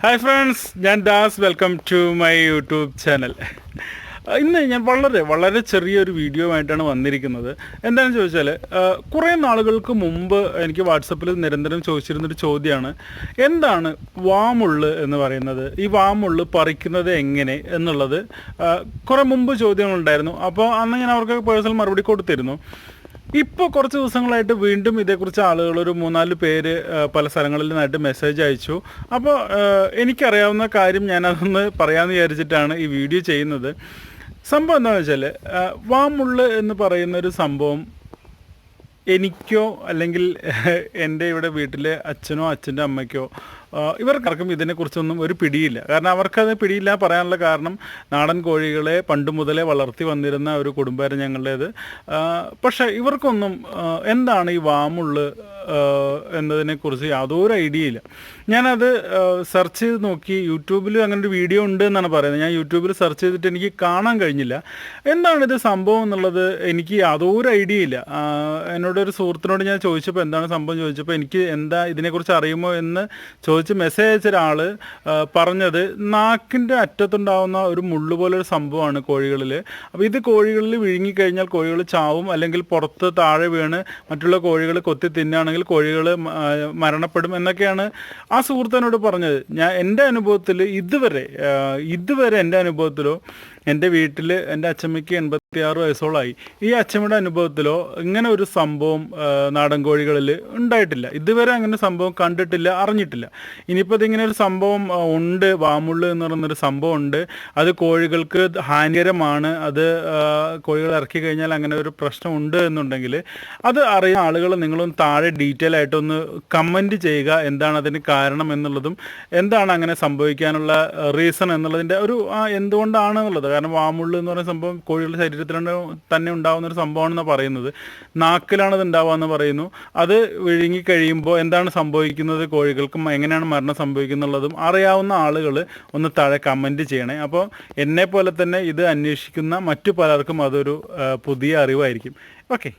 Hi friends ഞാൻ Das. Welcome to my YouTube channel ഇന്ന് ഞാൻ വളരെ വളരെ ചെറിയൊരു വീഡിയോ ആയിട്ടാണ് വന്നിരിക്കുന്നത്. എന്താണെന്ന് ചോദിച്ചാൽ കുറേ നാളുകൾക്ക് മുമ്പ് എനിക്ക് വാട്സപ്പിൽ നിരന്തരം ചോദിച്ചിരുന്നൊരു ചോദ്യമാണ് എന്താണ് വാമുള്ള് എന്ന് പറയുന്നത്? ഈ വാമുള്ള് പറിക്കുന്നത് എങ്ങനെ എന്നുള്ളത് കുറേ മുമ്പ് ചോദ്യങ്ങളുണ്ടായിരുന്നു. അപ്പോൾ അന്ന് ഞാൻ അവർക്ക് പേഴ്സണൽ മറുപടി കൊടുത്തിരുന്നു. ഇപ്പോൾ കുറച്ച് ദിവസങ്ങളായിട്ട് വീണ്ടും ഇതേക്കുറിച്ച് ആളുകൾ ഒരു മൂന്നാൽ പേര് പല സ്ഥലങ്ങളിൽ നിന്നായിട്ട് മെസ്സേജ് അയച്ചു. അപ്പോൾ എനിക്കറിയാവുന്ന കാര്യം ഞാനതൊന്ന് പറയാമെന്ന് വിചാരിച്ചിട്ടാണ് ഈ വീഡിയോ ചെയ്യുന്നത്. സംഭവം എന്താണെന്ന് വെച്ചാൽ വാമുള്ള് എന്ന് പറയുന്ന ഒരു സംഭവം എനിക്കോ അല്ലെങ്കിൽ എന്റെ ഇവിടെ വീട്ടിലെ അച്ഛനോ അച്ഛന്റെ അമ്മയ്ക്കോ ഇവർക്കാർക്കും ഇതിനെക്കുറിച്ചൊന്നും ഒരു പിടിയില്ല. കാരണം അവർക്കത് പിടിയില്ല പറയാനുള്ള കാരണം നാടൻ കോഴികളെ പണ്ട് മുതലേ വളർത്തി വന്നിരുന്ന ഒരു കുടുംബമായിരുന്നു ഞങ്ങളുടേത്. പക്ഷേ ഇവർക്കൊന്നും എന്താണ് ഈ വാമുള്ള് എന്നതിനെക്കുറിച്ച് യാതൊരു ഐഡിയ ഇല്ല. ഞാനത് സെർച്ച് ചെയ്ത് നോക്കി. യൂട്യൂബിൽ അങ്ങനെ ഒരു വീഡിയോ ഉണ്ട് എന്നാണ് പറയുന്നത്. ഞാൻ യൂട്യൂബിൽ സെർച്ച് ചെയ്തിട്ട് എനിക്ക് കാണാൻ കഴിഞ്ഞില്ല. എന്താണ് ഇത് സംഭവം എന്നുള്ളത് എനിക്ക് യാതൊരു ഐഡിയ ഇല്ല. എന്നോട് ഒരു സുഹൃത്തിനോട് ഞാൻ ചോദിച്ചപ്പോൾ എന്താണ് സംഭവം ചോദിച്ചപ്പോൾ എനിക്ക് എന്താ ഇതിനെക്കുറിച്ച് അറിയുമോ എന്ന് ചോദിച്ച് മെസ്സേജ് അയച്ച ഒരാൾ പറഞ്ഞത് നാക്കിന്റെ അറ്റത്തുണ്ടാവുന്ന ഒരു മുള്ളു പോലെ ഒരു സംഭവമാണ് കോഴികളിൽ. അപ്പോൾ ഇത് കോഴികളിൽ വിഴുങ്ങിക്കഴിഞ്ഞാൽ കോഴികൾ ചാവും അല്ലെങ്കിൽ പുറത്ത് താഴെ വീണ് മറ്റുള്ള കോഴികൾ കൊത്തി തിന്നുകയാണെങ്കിൽ കോഴികൾ മരണപ്പെടും എന്നൊക്കെയാണ് ആ സുഹൃത്തിനോട് പറഞ്ഞത്. ഞാൻ എന്റെ അനുഭവത്തിൽ ഇതുവരെ ഇതുവരെ എന്റെ അനുഭവത്തിലോ എന്റെ വീട്ടിൽ എന്റെ അച്ഛമ്മയ്ക്ക് എൺപത്തി ആറ് വയസ്സോളമായി. ഈ അച്ഛമ്മയുടെ അനുഭവത്തിലോ ഇങ്ങനെ ഒരു സംഭവം നാടൻ കോഴികളിൽ ഉണ്ടായിട്ടില്ല. ഇതുവരെ അങ്ങനെ സംഭവം കണ്ടിട്ടില്ല അറിഞ്ഞിട്ടില്ല. ഇനിയിപ്പോൾ ഇതിങ്ങനെ ഒരു സംഭവം ഉണ്ട് വാമുള്ള് എന്ന് പറയുന്നൊരു സംഭവം ഉണ്ട്. അത് കോഴികൾക്ക് ഹാനികരമാണ്. അത് കോഴികൾ ഇറക്കി കഴിഞ്ഞാൽ അങ്ങനെ ഒരു പ്രശ്നം ഉണ്ട് എന്നുണ്ടെങ്കിൽ അത് അറിയുന്ന ആളുകൾ നിങ്ങളൊന്ന് താഴെ ഡീറ്റെയിൽ ആയിട്ടൊന്ന് കമന്റ് ചെയ്യുക. എന്താണ് അതിന് കാരണം എന്നുള്ളതും എന്താണ് അങ്ങനെ സംഭവിക്കാനുള്ള റീസൺ എന്നുള്ളതിന്റെ ഒരു എന്തുകൊണ്ടാണ് എന്നുള്ളത്. കാരണം വാമുള്ള് എന്ന് പറയുന്ന സംഭവം കോഴികളുടെ ശരീരത്തിൽ തന്നെ ഉണ്ടാകുന്ന ഒരു സംഭവമാണെന്നാണ് പറയുന്നത്. നാക്കിലാണ് ഇത് ഉണ്ടാവുക എന്ന് പറയുന്നു. അത് വിഴുങ്ങി കഴിയുമ്പോൾ എന്താണ് സംഭവിക്കുന്നത്? കോഴികൾക്കും എങ്ങനെയാണ് മരണം സംഭവിക്കുന്നുള്ളതും അറിയാവുന്ന ആളുകൾ ഒന്ന് താഴെ കമന്റ് ചെയ്യണേ. അപ്പോൾ എന്നെ പോലെ തന്നെ ഇത് അന്വേഷിക്കുന്ന മറ്റു പലർക്കും അതൊരു പുതിയ അറിവായിരിക്കും. ഓക്കെ.